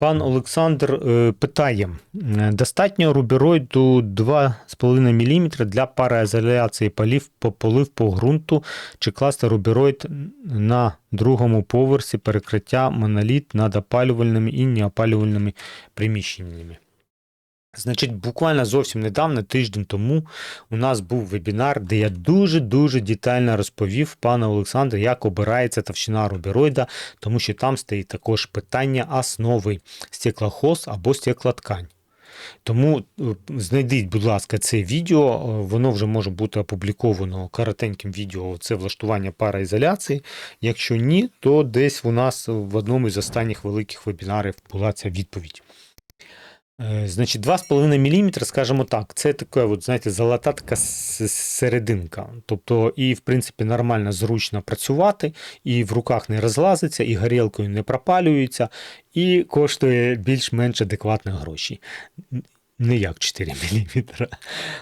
Пан Олександр е, питає: е, достатньо рубероїду 2,5 мм для параізоляції полів по полив по ґрунту чи класти рубероїд на другому поверсі перекриття моноліт над опалювальними і неопалювальними приміщеннями. Значить, буквально зовсім недавно, тиждень тому, у нас був вебінар, де я дуже-дуже детально розповів пану Олександру, як обирається товщина рубероїда, тому що там стоїть також питання основи стеклохоз або стеклоткань. Тому е, знайдіть, будь ласка, це відео, е, воно вже може бути опубліковано коротеньким відео. Це влаштування параізоляції. Якщо ні, то десь у нас в одному із останніх великих вебінарів була ця відповідь. Е, Значить, 2,5 мм, скажімо так, це така, от, знаєте, золота така серединка. Тобто, і, в принципі, нормально зручно працювати, і в руках не розлазиться, і горілкою не пропалюється, і коштує більш-менш адекватні гроші. Не як 4 мм.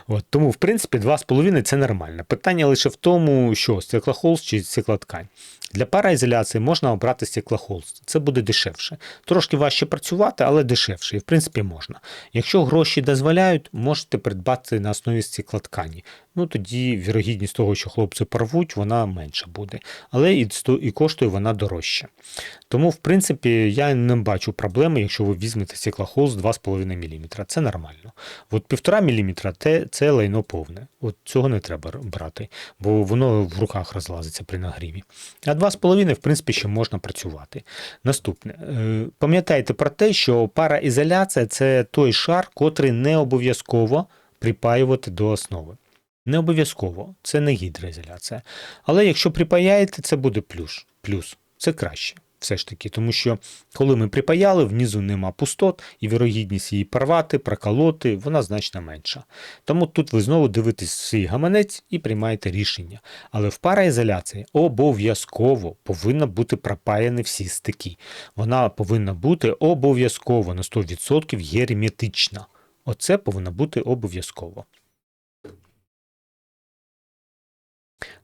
От, тому, в принципі, 2,5 це нормально. Питання лише в тому, що стеклохолст чи стеклоткань. Для параізоляції можна обрати стеклохолст. Це буде дешевше. Трошки важче працювати, але дешевше. І в принципі можна. Якщо гроші дозволяють, можете придбати на основі стеклоткані. Ну тоді вірогідність того, що хлопці порвуть, вона менша буде. Але і, і коштує вона дорожче. Тому, в принципі, я не бачу проблеми, якщо ви візьмете стеклохолст 2,5 мм. Це нормально. От 1,5 мм це лайно повне. От цього не треба брати, бо воно в руках розлазиться при нагріві. А 2,5, в принципі, ще можна працювати. Наступне. Е, Пам'ятайте про те, що параізоляція це той шар, котрий не обов'язково припаювати до основи. Не обов'язково, це не гідроізоляція. Але якщо припаяєте, це буде плюс. плюс. Це краще. Все ж таки, тому що коли ми припаяли, внизу нема пустот, і вірогідність її порвати, проколоти, вона значно менша. Тому тут ви знову дивитесь свій гаманець і приймаєте рішення. Але в параізоляції обов'язково повинна бути пропаяні всі стики. Вона повинна бути обов'язково на 100% герметична. Оце повинно бути обов'язково.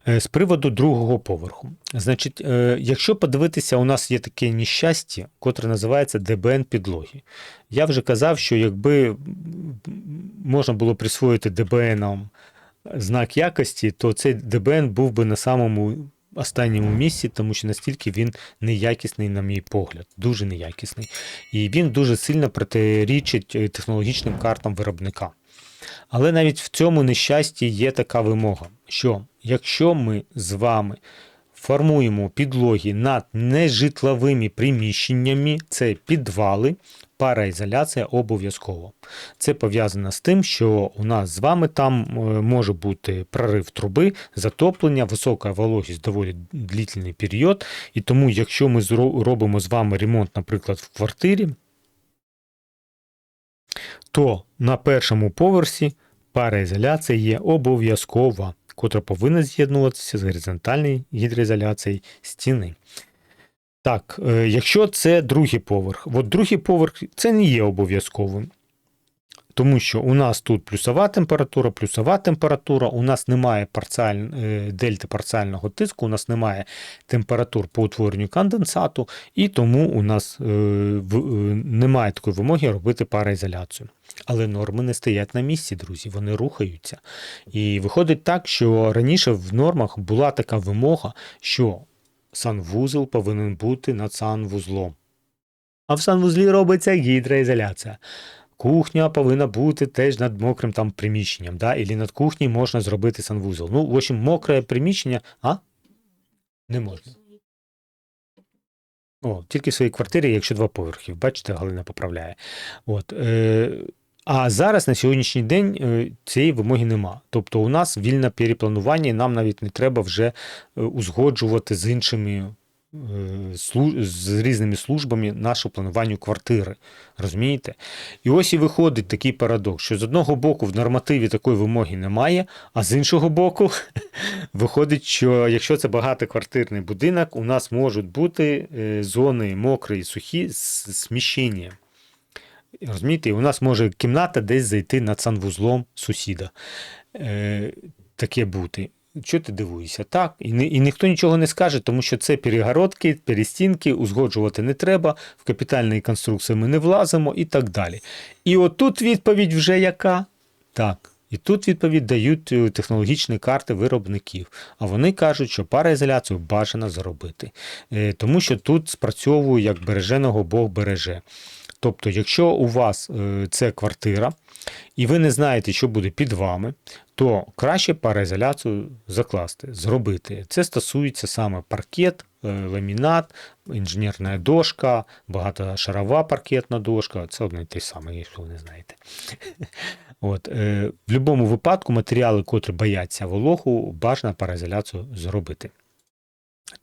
З приводу другого поверху. Значить, е, якщо подивитися, у нас є таке нещастя, котре називається ДБН підлоги. Я вже казав, що якби можна було присвоїти ДБНам знак якості, то цей ДБН був би на самому останньому місці, тому що настільки він неякісний, на мій погляд, дуже неякісний. І він дуже сильно протирічить е, технологічним картам виробника. Але навіть в цьому нещасті є така вимога, що якщо ми з вами формуємо підлоги над нежитловими приміщеннями, це підвали, параізоляція обов'язково. Це пов'язано з тим, що у нас з вами там е, може бути прорив труби, затоплення, висока вологість доволі длительний період. І тому, якщо ми робимо з вами ремонт, наприклад, в квартирі, то на першому поверсі параізоляція є обов'язкова, котра повинна з'єднуватися з горизонтальною гідроізоляцією стіни. Так, е, якщо це другий поверх, от другий поверх це не є обов'язковим. Тому що у нас тут плюсова температура, плюсова температура, у нас немає парціаль... е, дельти парціального тиску, у нас немає температур по утворенню конденсату, і тому у нас е, е, немає такої вимоги робити параізоляцію. Але норми не стоять на місці, друзі, вони рухаються. І виходить так, що раніше в нормах була така вимога, що санвузол повинен бути над санвузлом. А в санвузлі робиться гідроізоляція. Кухня повинна бути теж над мокрим там приміщенням, да? і над кухнею можна зробити санвузол. Ну, в общем, мокре приміщення, а? Не можна. О, тільки в своїй квартирі, якщо два поверхи. Бачите, Галина поправляє. От, е, а зараз на сьогоднішній день е, цієї вимоги нема. Тобто у нас вільне перепланування, і нам навіть не треба вже е, узгоджувати з іншими з різними службами наше планування квартири. Розумієте? І ось і виходить такий парадокс, що з одного боку в нормативі такої вимоги немає, а з іншого боку виходить, що якщо це багатоквартирний будинок, у нас можуть бути е, зони мокрі і сухі з сміщенням. Розумієте, і у нас може кімната десь зайти над санвузлом сусіда. Е, таке бути. Що ти дивуєшся? Так, і, і ніхто нічого не скаже, тому що це перегородки, перестінки, узгоджувати не треба, в капітальні конструкції ми не влазимо і так далі. І отут відповідь вже яка? Так. І тут відповідь дають е, технологічні карти виробників. А вони кажуть, що параізоляцію бажано зробити. Е, Тому що тут спрацьовує як береженого Бог береже. Тобто, якщо у вас е, це квартира, і ви не знаєте, що буде під вами, то краще параізоляцію закласти, зробити. Це стосується саме паркет, е, ламінат, інженерна дошка, багатошарова паркетна дошка. Це одне й те саме, якщо ви не знаєте. От, е, в будь-якому випадку матеріали, котрі бояться вологу, бажано параізоляцію зробити.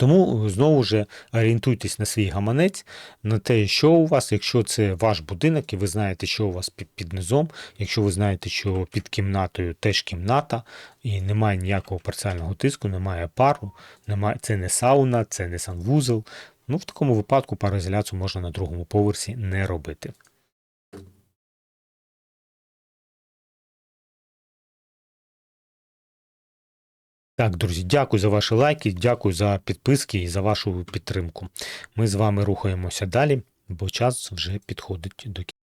Тому знову ж орієнтуйтесь на свій гаманець, на те, що у вас, якщо це ваш будинок, і ви знаєте, що у вас під, під низом, якщо ви знаєте, що під кімнатою теж кімната, і немає ніякого парціального тиску, немає пару, немає, це не сауна, це не санвузол. Ну, в такому випадку пароізоляцію можна на другому поверсі не робити. Так, друзі, дякую за ваші лайки, дякую за підписки і за вашу підтримку. Ми з вами рухаємося далі, бо час вже підходить до кінця.